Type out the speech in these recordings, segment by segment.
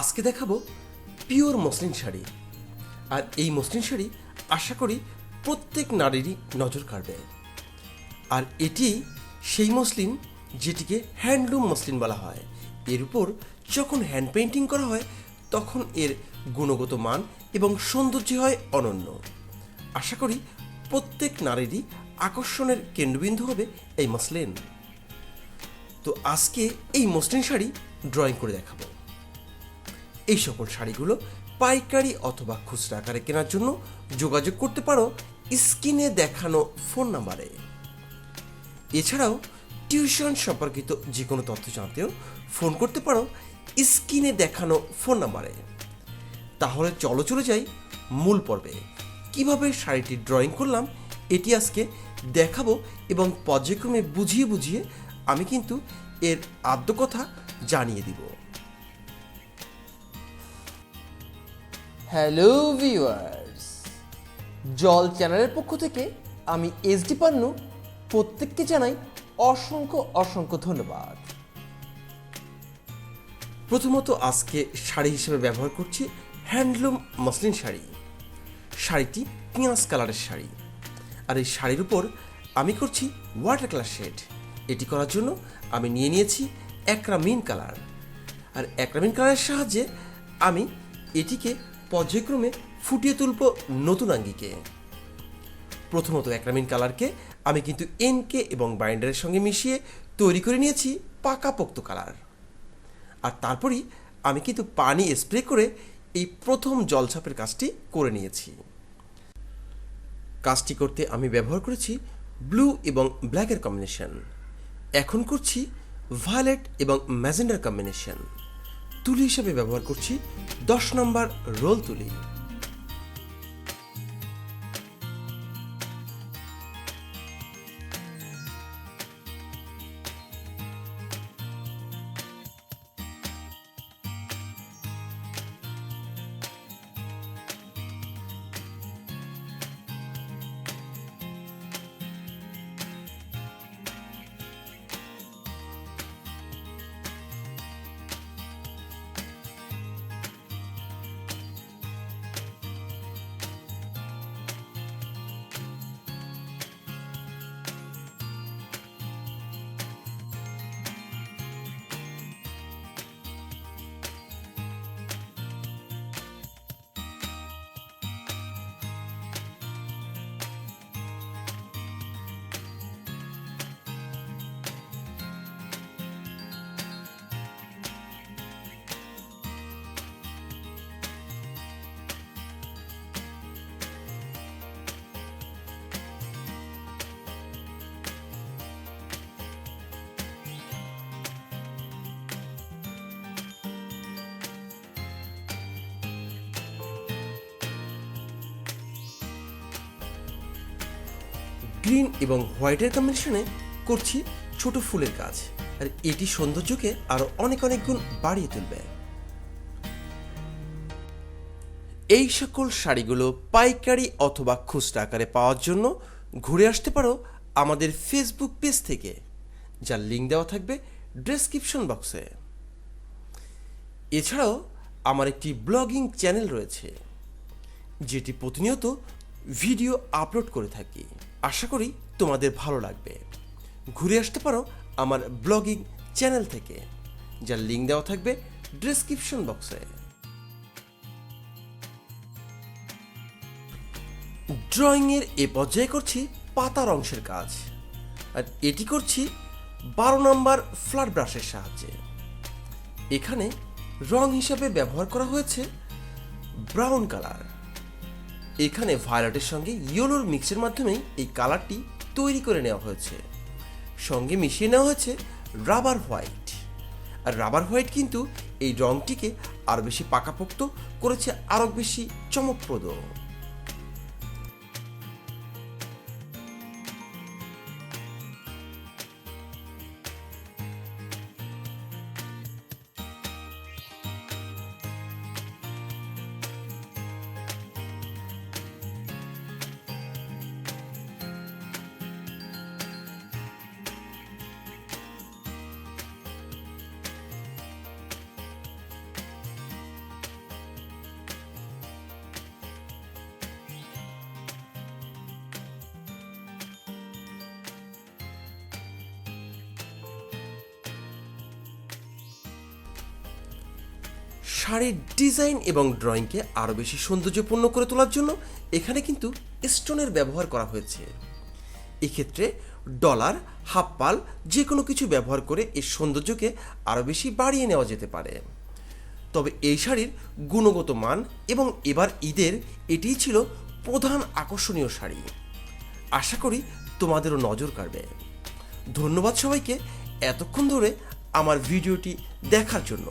আজকে দেখাবো pure muslin sari. আর এই মসলিন শাড়ি আশা করি প্রত্যেক নারীরই নজর কাড়বে। আর এটি সেই মসলিন যেটিকে হ্যান্ডলুম মসলিন বলা হয়। এর উপর যখন হ্যান্ড পেইন্টিং করা হয়, তখন এর গুণগত মান এবং সৌন্দর্য হয় অনন্য। আশা করি প্রত্যেক নারীরই আকর্ষণের কেন্দ্রবিন্দু হবে এই মসলিন। তো আজকে এই মসলিন শাড়ি ড্রয়িং করে দেখাবো। এই সকল শাড়িগুলো পাইকারি অথবা খুচরা আকারে কেনার জন্য যোগাযোগ করতে পারো স্ক্রিনে দেখানো ফোন নাম্বারে। এছাড়াও টিউশন সম্পর্কিত যে কোনো তথ্য জানতেও ফোন করতে পারো স্ক্রিনে দেখানো ফোন নাম্বারে। তাহলে চলো চলে যাই মূল পর্বে। কীভাবে শাড়িটি ড্রয়িং করলাম এটি আজকে দেখাবো এবং পর্যায়ক্রমে বুঝিয়ে বুঝিয়ে আমি কিন্তু এর আদ্য কথা জানিয়ে দিব। হ্যালো ভিউয়ার্স জল চ্যানেলের পক্ষ থেকে আমি এসডি পান্নু প্রত্যেককে জানাই অসংখ্য অসংখ্য ধন্যবাদ। প্রথমত আজকে শাড়ি হিসেবে ব্যবহার করছি হ্যান্ডলুম মসলিন শাড়ি। শাড়িটি পিঁয়াজ কালারের শাড়ি। আর এই শাড়ির উপর আমি করছি ওয়াটার কালার শেড এটি করার জন্য আমি নিয়ে নিয়েছি একরামিন কালার। আর একরামিন কালারের সাহায্যে আমি এটিকে পর্যায়ক্রমে ফুটিয়ে তুলব নতুন আঙ্গিকে। প্রথমত একরামিন কালারকে আমি কিন্তু এনকে এবং বাইন্ডারের সঙ্গে মিশিয়ে তৈরি করে নিয়েছি পাকাপোক্ত কালার। আর তারপরই আমি কিন্তু পানি স্প্রে করে এই প্রথম জলছাপের কাজটি করে নিয়েছি। কাজটি করতে আমি ব্যবহার করেছি ব্লু এবং ব্ল্যাকের কম্বিনেশন। এখন করছি ভায়োলেট এবং ম্যাজেন্ডার কম্বিনেশন। তুলি হিসেবে ব্যবহার করছি। দশ নম্বর রোল তুলি। গ্রিন এবং হোয়াইটের কম্বিনেশনে করছি ছোট ফুলের কাজ আর এটি সৌন্দর্যকে আরও অনেক অনেক গুণ বাড়িয়ে তুলবে। এই সকল শাড়িগুলো পাইকারি অথবা খুচরা আকারে পাওয়ার জন্য ঘুরে আসতে পারো আমাদের ফেসবুক পেজ থেকে, যার লিঙ্ক দেওয়া থাকবে ডেসক্রিপশন বক্সে এছাড়াও আমার একটি ব্লগিং চ্যানেল রয়েছে, যেটি প্রতিনিয়ত ভিডিও আপলোড করে থাকি। আশা করি তোমাদের ভালো লাগবে। ঘুরে আসতে পারো আমার ব্লগিং চ্যানেল থেকে, যার লিঙ্ক দেওয়া থাকবে ডেসক্রিপশন বক্সে। ড্রয়িংয়ের এ পর্যায়ে করছি পাতার অংশের কাজ। আর এটি করছি বারো নম্বর ফ্ল্যাট ব্রাশের সাহায্যে। এখানে রং হিসাবে ব্যবহার করা হয়েছে ব্রাউন কালার। এখানে ভায়োলেটের সঙ্গে ইয়েলোর মিক্সের মাধ্যমেই এই কালারটি তৈরি করে নেওয়া হয়েছে। সঙ্গে মিশিয়ে নেওয়া হয়েছে রাবার হোয়াইট। আর রাবার হোয়াইট কিন্তু এই রঙটিকে আরও বেশি পাকাপোক্ত করেছে আরও বেশি চমকপ্রদ। শাড়ির ডিজাইন এবং ড্রয়িংকে আরও বেশি সৌন্দর্যপূর্ণ করে তোলার জন্য এখানে কিন্তু স্টোনের ব্যবহার করা হয়েছে। এক্ষেত্রে ডলার হাফ পাল যে কোনো কিছু ব্যবহার করে এর সৌন্দর্যকে আরও বেশি বাড়িয়ে নেওয়া যেতে পারে। তবে এই শাড়ির গুণগত মান এবং এবার ঈদের এটিই ছিল প্রধান আকর্ষণীয় শাড়ি। আশা করি তোমাদেরও নজর কাড়বে। ধন্যবাদ সবাইকে এতক্ষণ ধরে আমার ভিডিওটি দেখার জন্য।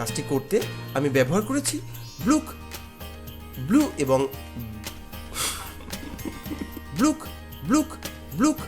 কাজটি করতে আমি ব্যবহার করেছি ব্লুক ব্লু এবং ব্লুক ব্লুক ব্লুক